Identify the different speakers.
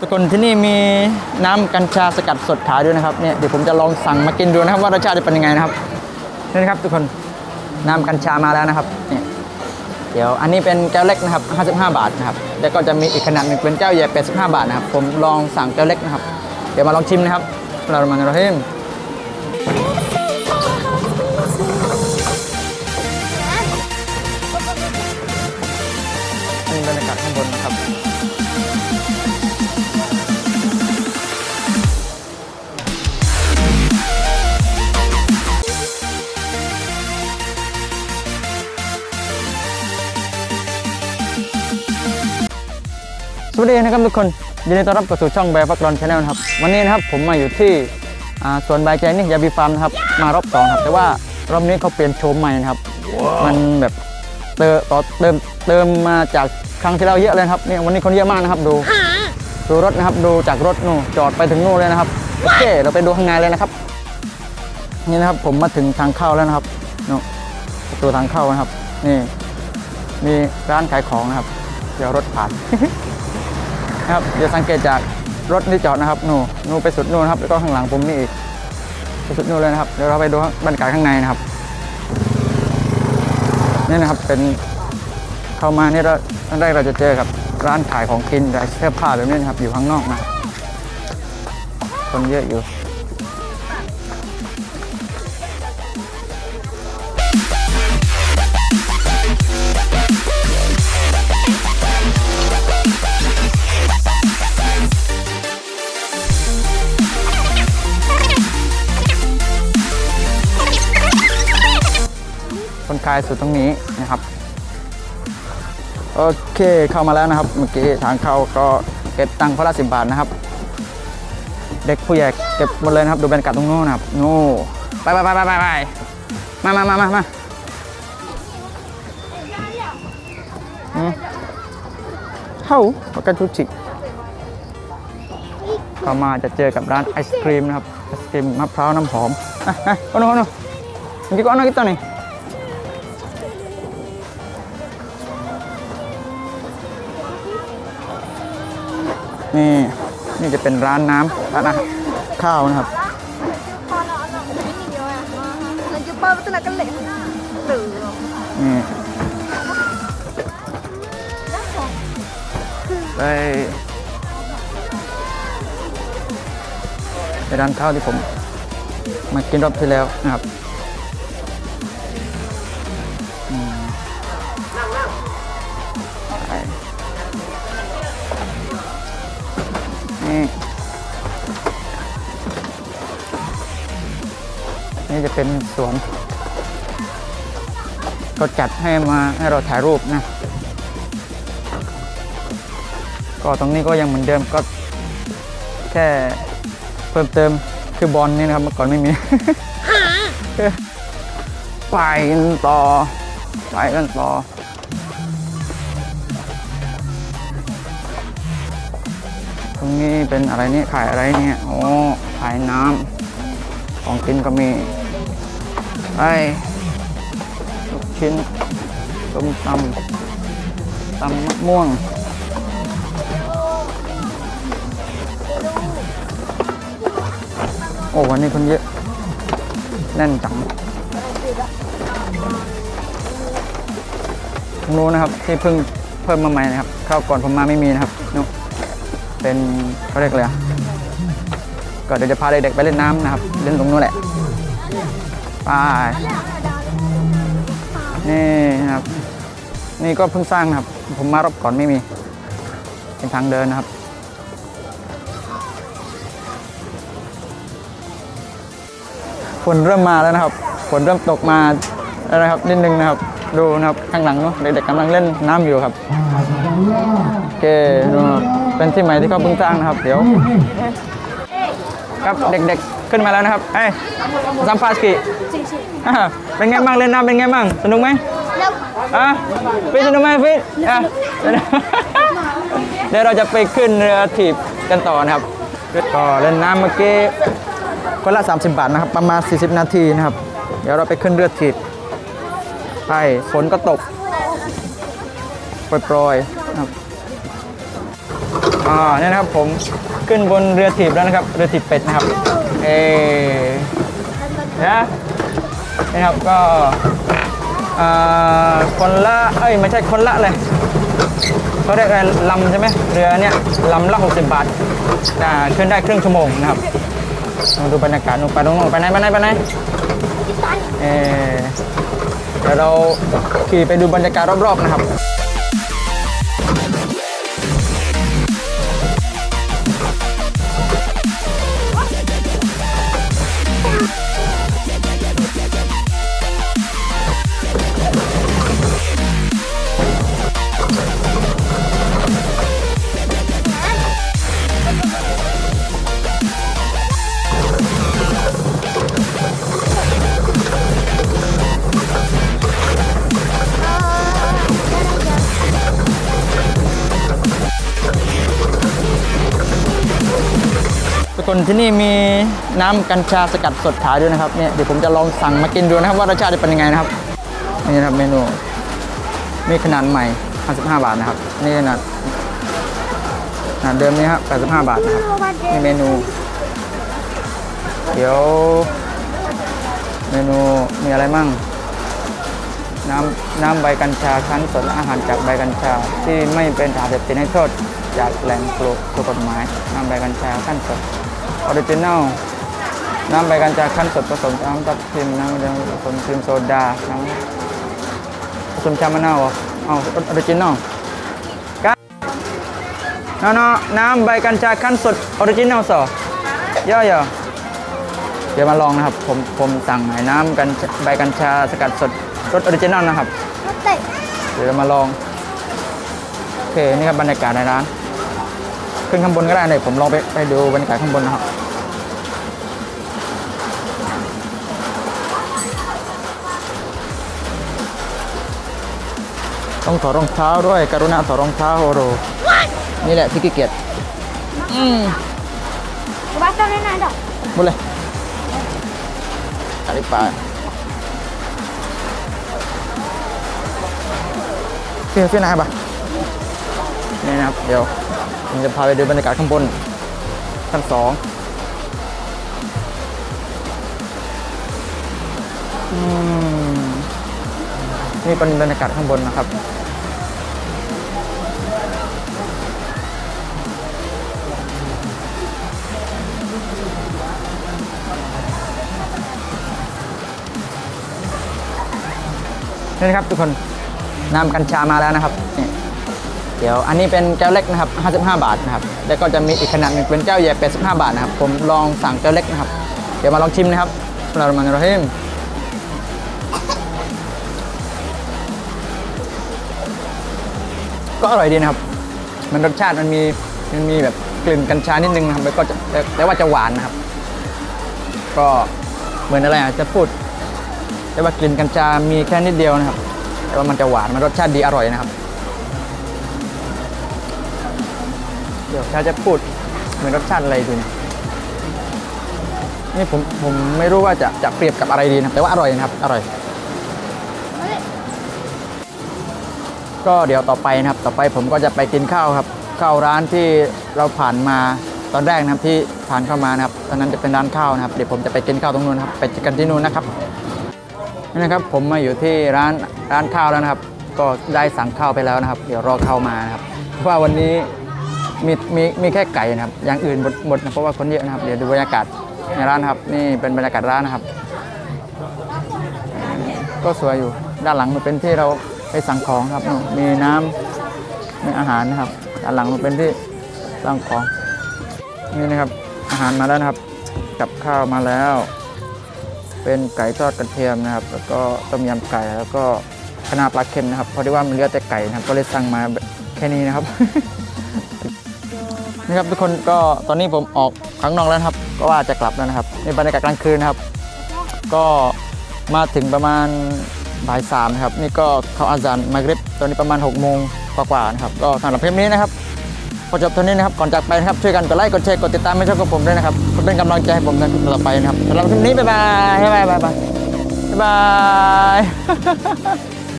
Speaker 1: ทุกคนที่นี่มีน้ำกัญชาสกัดสดขายด้วยนะครับเนี่ยเดี๋ยวผมจะลองสั่งมากินดูนะครับว่ารสชาติจะเป็นยังไงนะครับนี่นะครับทุกคนน้ำกัญชามาแล้วนะครับเนี่ยเดี๋ยวอันนี้เป็นแก้วเล็กนะครับ55 บาทนะครับแล้วก็จะมีอีกขนาดหนึ่งเป็นแก้วใหญ่85 บาทนะครับผมลองสั่งแก้วเล็กนะครับเดี๋ยวมาลองชิมนะครับเรามาเราเพิ่ สวัสดีนะครับทุกคนยินดีต้อนรับเข้าสู่ช่องแบร์ฟักรอนชาแนลนะครับวันนี้นะครับผมมาอยู่ที่อ่าสวนใบายใจนี่ยาบีฟาร์มนะครับมารอบสองครับแต่ว่ารอบนี้เขาเปลี่ยนโฉมใหม่นะครับ มันแบบเติมต่อเติมเติมมาจากครั้งที่แล้วเยอะเลยนะครับเนี่ยวันนี้คนเยอะมากนะครับดูดูรถนะครับดูจากรถนู่นจอดไปถึงนู่นเลยนะครับโอเคเราไปดูข้างในเลยนะครับ นี่นะครับผมมาถึงทางเข้าแล้วนะครับนู่นประตูทางเข้านะครับ นี่ มีร้านขายของนะครับ เดี๋ยวรถผ่าน นะครับเดี๋ยวสังเกตจากรถที่จอดนะครับนู่นู่ไปสุดนู่นครับแล้วก็ข้างหลังผมนี่อีกไปสุดนู่นเลยนะครับเดี๋ยวเราไปดูบรรยากาศข้างในนะครับนี่นะครับเป็นเข้ามานี่เราตอนแรกเราจะเจอกับร้านขายของกินขายเสื้อผ้าแบบนี้นะครับอยู่ข้างนอกนะคนเยอะอยู่ คนขายสุดตรงนี้นะครับโอเคเข้ามาแล้วนะครับ เมื่อกี้ทางเข้าก็เก็บตังค์คนละสิบบาทนะครับ เด็กผู้ใหญ่เก็บหมดเลยนะครับ ดูบรรยากาศตรงโน้นนะครับโน่ไปไปไปไปไปไปมามามามามาเข้าปากาจูจิเข้ามาจะเจอกับร้านไอศครีมนะครับไอศครีมมะพร้าวน้ำหอมอะอะโอ้โหโอ้โหเมื่อกี้ก็อาหน้ากิ๊ตตัวนี่ นี่นี่จะเป็นร้านน้ำร้านอาหารข้าวนะครับ นี่ไปไปร้านข้าวที่ผมมากินรอบที่แล้วนะครับ นี่จะเป็นสวนก็จัดให้มาให้เราถ่ายรูปนะ ก็ตรงนี้ก็ยังเหมือนเดิมก็แค่เพิ่มเติมคือบอลนี่นะครับเมื่อก่อนไม่มีไปกันต่อไปกันต่อตรงนี้เป็นอะไรเนี่ยขายอะไรเนี่ยโอ้ขายน้ำของกินก็มี ไปลูกชิ้นต้มตำตำมะม่วงโอ้วันนี้คนเยอะ แน่นจังตรงนู้นนะครับที่เพิ่งเพิ่มมาใหม่นะครับข้าวก่อนผมมาไม่มีนะครับนู่เป็นเขาเรียกอะไรอะก็เดี๋ยวจะพาเด็กๆไปเล่นน้ำนะครับ เล่นตรงนู้นแหละ ไปนี่ครับ นี่ก็เพิ่งสร้างครับ ผมมารอบก่อนไม่มี เป็นทางเดินนะครับ ฝนเริ่มมาแล้วนะครับ ฝนเริ่มตกมาแล้วนะครับนิดนึงนะครับ ดูนะครับข้างหลังเนอะเด็กๆกำลังเล่นน้ำอยู่ครับโอเคดูเป็นที่ใหม่ที่เขาเพิ่งสร้างนะครับ เดี๋ยว ครับเด็กๆ ขึ้นมาแล้วนะครับเอ้ยซัมฟาสกิอ่าเป็นไงบ้างเล่นน้ำเป็นไงบ้างสนุกไหม
Speaker 2: Lep.
Speaker 1: อะฟิตสนุกไหมฟิตอะเดี๋ยวเราจะไปขึ้นเรือถีบกันต่อนะครับก็เล่นน้ำเมื่อกี้คนละ 30 บาทนะครับ ประมาณ 40 นาทีนะครับ เดี๋ยวเราไปขึ้นเรือถีบไปฝนก็ตกโปรยๆนะครับ อ่าเนี่ยนะครับผมขึ้นบนเรือถีบแล้วนะครับเรือถีบเป็ดนะครับเอนะนี่ครับก็อ่าคนละเอ้ยไม่ใช่คนละเลยเขาเรียกอะไรลำใช่ไหมเรือเนี่ยลำละ60 บาทอ่าขึ้นได้ครึ่งชั่วโมงนะครับลองดูบรรยากาศนู่นไปตรงนู้นไปไหนไปไหนไปไหนเออเดี๋ยวเราขี่ไปดูบรรยากาศรอบๆนะครับ คนที่นี่มีน้ำกัญชาสกัดสดขายด้วยนะครับเนี่ยเดี๋ยวผมจะลองสั่งมากินดูนะครับ ว่ารสชาติจะเป็นยังไงนะครับนี่นะครับเมนูมีขนาดใหม่ 55 บาทนะครับนี่ขนาดขนาดเดิมนี้ครับ85 บาทนะครับนี่เมนู เดี๋ยว เมนูมีอะไรมั่งน้ำน้ำใบกัญชาคั้นสดอาหารจากใบกัญชา ที่ไม่เป็นสารเสพติดให้โทษจากแหล่งปลูกถูกกฎหมายน้ำใบกัญชาขั้นสด ออริจินัลน้ำใบกัญชาขั้นสดผสมน้ำทับทิมน้ำผสมครีมโซดาน้ำผสมชามะนาวเออาออริจินัลก้าน้อๆน้ำใบกัญชาขั้นสดออริจินัลสอย่อย่อเดี๋ยวมาลองนะครับ ผมผมสั่งไอ้น้ำกัญชาใบกัญชาสกัดสดรสออริจินัลนะครับ
Speaker 2: เดี๋
Speaker 1: ยวมาลอง โอเค นี่ครับบรรยากาศในร้าน ขึ้นข้างบนก็ได้เลยผมลองไปไปดูบรรยากาศข้างบนนะครับ ต้องถอดรองเท้าด้วยกรุณาถอดรองเท้าโฮโรนี่แหละที่ขี้เกียจอืม
Speaker 2: ว่าต้องได้นานดอก
Speaker 1: หมดเลยอันนี้ปลาเฟี้ยวเฟี้ยวนะครับนี่นะครับเดี๋ยวผมจะพาไปดูบรรยากาศข้างบนชั้นสองอืม นี่เป็นบรรยากาศข้างบนนะครับ นี่นะครับทุกคนน้ำกัญชามาแล้วนะครับนี่เดี๋ยวอันนี้เป็นแก้วเล็กนะครับ 55 บาทนะครับ แล้วก็จะมีอีกขนาดหนึงเป็นแก้วใหญ่85 บาทนะครับ ผมลองสั่งแก้วเล็กนะครับ เดี๋ยวมาลองชิมนะครับสลามานรหิม ก็อร่อยดีนะครับ มันรสชาติมันมีมันมีแบบกลิ่นกัญชานิดนึงนะครับแล้วก็จะแต่ว่าจะหวานนะครับ ก็เหมือนอะไรอะจะพูดแต่ว่ากลิ่นกัญชา มีแค่นิดเดียวนะครับ แต่ว่ามันจะหวาน มันรสชาติดีอร่อยนะครับ เดี๋ยวถ้าจะพูดเหมือนรสชาติอะไรดีนี่ยนี่ผมผมไม่รู้ว่าจะจะเปรียบกับอะไรดีนะแต่ว่าอร่อยนะครับ อร่อย ก็เดี๋ยวต่อไปนะครับ ต่อไปผมก็จะไปกินข้าวครับข้าวร้านที่เราผ่านมาตอนแรกนะครับที่ผ่านเข้ามานะครับตอนนั้นจะเป็นร้านข้าวนะครับ เดี๋ยวผมจะไปกินข้าวตรงนู้นครับไปกันที่นู้นนะครับนี่นะครับผมมาอยู่ที่ร้านร้านข้าวแล้วนะครับ ก็ได้สั่งข้าวไปแล้วนะครับ เดี๋ยวรอเข้ามานะครับเพราะว่าวันนี้มีมีมีแค่ไก่นะครับ อย่างอื่นหมดหมดนะเพราะว่าคนเยอะนะครับ เดี๋ยวดูบรรยากาศในร้านครับ นี่เป็นบรรยากาศร้านนะครับ ก็สวยอยู่ด้านหลังมันเป็นที่เรา สั่งของครับนู่นมีน้ำมีอาหารนะครับด้านหลังมันเป็นที่สั่งของ นี่นะครับ อาหารมาแล้วนะครับ กับข้าวมาแล้ว เป็นไก่ทอดกระเทียมนะครับ แล้วก็ต้มยำไก่ แล้วก็คะน้าปลาเค็มนะครับเพราะที่ว่ามันเหลือแต่ไก่นะครับ ก็เลยสั่งมาแค่นี้นะครับ นี่ครับทุกคนก็ตอนนี้ผมออกข้างนอกแล้วนะครับ ก็ว่าจะกลับแล้วนะครับในบรรยากาศกลางคืนนะครับ ก็มาถึงประมาณ บ่ายสามนะครับนี่ก็เข้าอาจารย์มากริบตอนนี้ประมาณ6กโมงกว่าๆนะครับก็สำหรับคลิปนี้นะครับพอจบเท่านี้นะครับก่อนจากไปนะครับช่วยกันกดไลค์กดแชร์กดติดตามให้ช่องของผมด้วยนะครับเพื่อเป็นกำลังใจให้ผมในคลิปต่อไปนะครับสำหรับคลิปนี้บ๊ายบายบ๊ายบายบ๊ายบายบ๊ายบาย